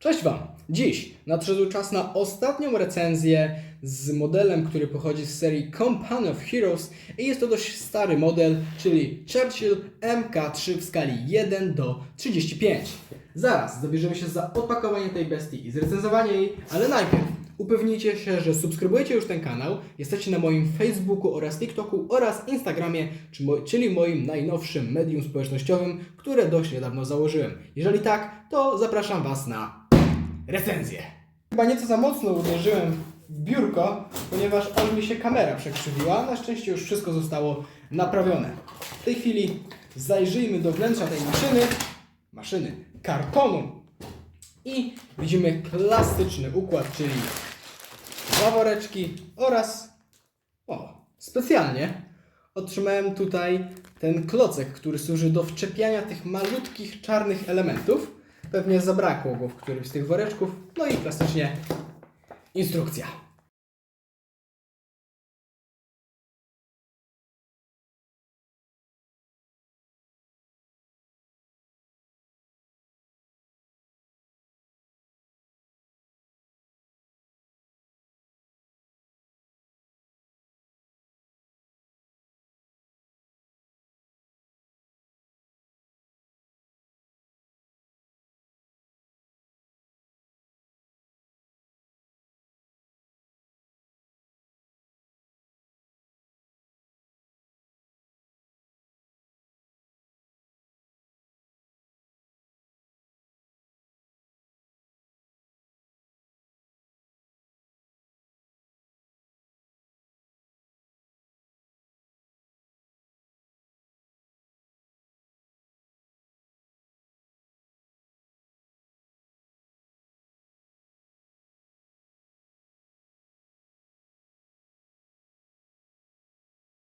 Cześć Wam! Dziś nadszedł czas na ostatnią recenzję z modelem, który pochodzi z serii Company of Heroes i jest to dość stary model, czyli Churchill MK3 w skali 1 do 35. Zaraz zabierzemy się za odpakowanie tej bestii i zrecenzowanie jej, ale najpierw upewnijcie się, że subskrybujecie już ten kanał, jesteście na moim Facebooku oraz TikToku oraz Instagramie, czyli moim najnowszym medium społecznościowym, które dość niedawno założyłem. Jeżeli tak, to zapraszam Was na recenzję. Chyba nieco za mocno uderzyłem w biurko, ponieważ aż mi się kamera przekrzywiła. Na szczęście już wszystko zostało naprawione. W tej chwili zajrzyjmy do wnętrza tej maszyny, maszyny, kartonu i widzimy klasyczny układ, czyli dwa woreczki oraz o, specjalnie otrzymałem tutaj ten klocek, który służy do wczepiania tych malutkich czarnych elementów. Pewnie zabrakło go w którymś z tych woreczków. No i klasycznie instrukcja.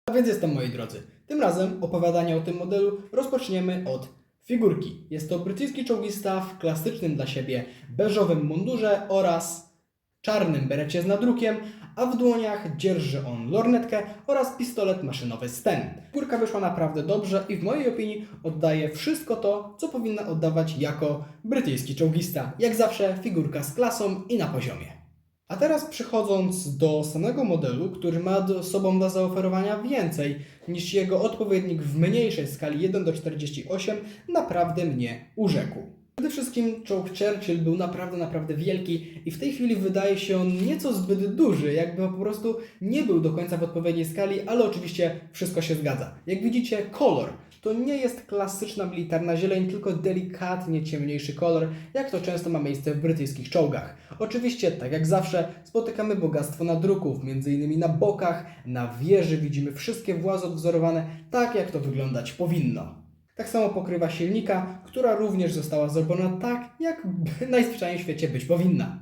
A więc jestem, moi drodzy. Tym razem opowiadanie o tym modelu rozpoczniemy od figurki. Jest to brytyjski czołgista w klasycznym dla siebie beżowym mundurze oraz czarnym berecie z nadrukiem, a w dłoniach dzierży on lornetkę oraz pistolet maszynowy Sten. Figurka wyszła naprawdę dobrze i w mojej opinii oddaje wszystko to, co powinna oddawać jako brytyjski czołgista. Jak zawsze figurka z klasą i na poziomie. A teraz przechodząc do samego modelu, który ma do sobą do zaoferowania więcej niż jego odpowiednik w mniejszej skali 1 do 48, naprawdę mnie urzekł. Przede wszystkim czołg Churchill był naprawdę, naprawdę wielki i w tej chwili wydaje się on nieco zbyt duży, jakby po prostu nie był do końca w odpowiedniej skali, ale oczywiście wszystko się zgadza. Jak widzicie, kolor to nie jest klasyczna militarna zieleń, tylko delikatnie ciemniejszy kolor, jak to często ma miejsce w brytyjskich czołgach. Oczywiście, tak jak zawsze, spotykamy bogactwo nadruków, m.in. na bokach, na wieży widzimy wszystkie włazy odwzorowane tak, jak to wyglądać powinno. Tak samo pokrywa silnika, która również została zrobiona tak, jak najzwyczajniej w świecie być powinna.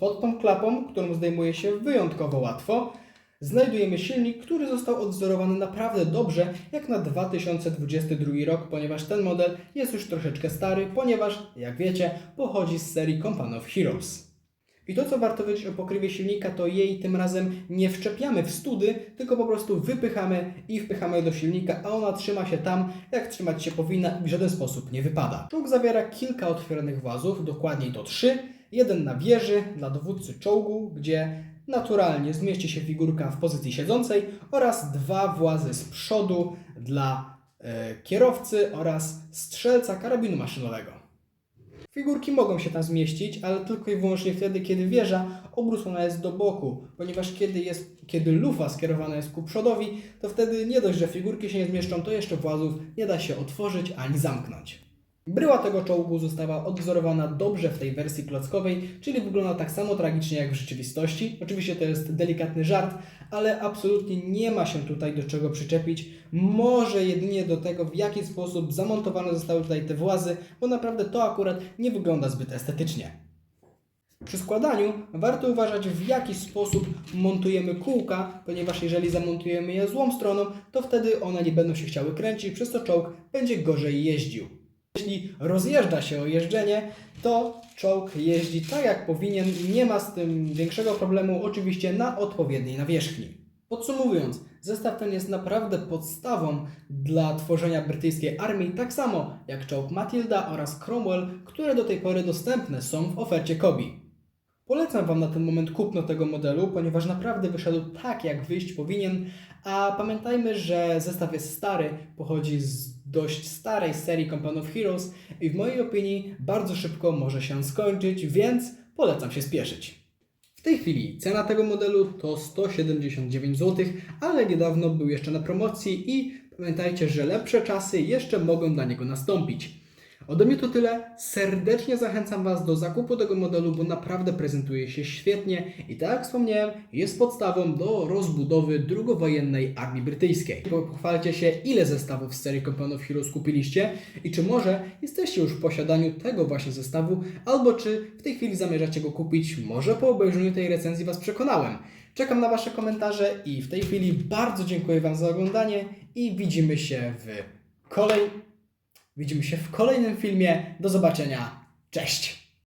Pod tą klapą, którą zdejmuje się wyjątkowo łatwo, znajdujemy silnik, który został odwzorowany naprawdę dobrze, jak na 2022 rok, ponieważ ten model jest już troszeczkę stary, ponieważ, jak wiecie, pochodzi z serii Company of Heroes. I to, co warto wiedzieć o pokrywie silnika, to jej tym razem nie wszczepiamy w study, tylko po prostu wypychamy i wpychamy do silnika, a ona trzyma się tam, jak trzymać się powinna i w żaden sposób nie wypada. Czołg zawiera kilka otwieranych włazów, dokładniej to trzy. Jeden na wieży, dla dowódcy czołgu, gdzie naturalnie zmieści się figurka w pozycji siedzącej oraz dwa włazy z przodu dla e, kierowcy oraz strzelca karabinu maszynowego. Figurki mogą się tam zmieścić, ale tylko i wyłącznie wtedy, kiedy wieża obrócona jest do boku, ponieważ kiedy, jest, kiedy lufa skierowana jest ku przodowi, to wtedy nie dość, że figurki się nie zmieszczą, to jeszcze włazów nie da się otworzyć ani zamknąć. Bryła tego czołgu została odwzorowana dobrze w tej wersji klockowej, czyli wygląda tak samo tragicznie jak w rzeczywistości. Oczywiście to jest delikatny żart, ale absolutnie nie ma się tutaj do czego przyczepić. Może jedynie do tego, w jaki sposób zamontowane zostały tutaj te włazy, bo naprawdę to akurat nie wygląda zbyt estetycznie. Przy składaniu warto uważać w jaki sposób montujemy kółka, ponieważ jeżeli zamontujemy je złą stroną, to wtedy one nie będą się chciały kręcić, przez to czołg będzie gorzej jeździł. Jeśli rozjeżdża się o jeżdżenie, to czołg jeździ tak jak powinien, nie ma z tym większego problemu, oczywiście na odpowiedniej nawierzchni. Podsumowując, Zestaw ten jest naprawdę podstawą dla tworzenia brytyjskiej armii, tak samo jak czołg Matilda oraz Cromwell, które do tej pory dostępne są w ofercie Kobi. Polecam Wam na ten moment kupno tego modelu, ponieważ naprawdę wyszedł tak, jak wyjść powinien, a pamiętajmy, że zestaw jest stary, pochodzi z dość starej serii Company of Heroes i w mojej opinii bardzo szybko może się skończyć, więc polecam się spieszyć. W tej chwili cena tego modelu to 179 zł, ale niedawno był jeszcze na promocji i pamiętajcie, że lepsze czasy jeszcze mogą dla niego nastąpić. Ode mnie to tyle. Serdecznie zachęcam Was do zakupu tego modelu, bo naprawdę prezentuje się świetnie i tak jak wspomniałem, jest podstawą do rozbudowy drugowojennej armii brytyjskiej. Pochwalcie się, ile zestawów z serii Company of Heroes kupiliście i czy może jesteście już w posiadaniu tego właśnie zestawu, albo czy w tej chwili zamierzacie go kupić. Może po obejrzeniu tej recenzji Was przekonałem. Czekam na Wasze komentarze i w tej chwili bardzo dziękuję Wam za oglądanie i widzimy się w kolej... Widzimy się w kolejnym filmie. Do zobaczenia. Cześć!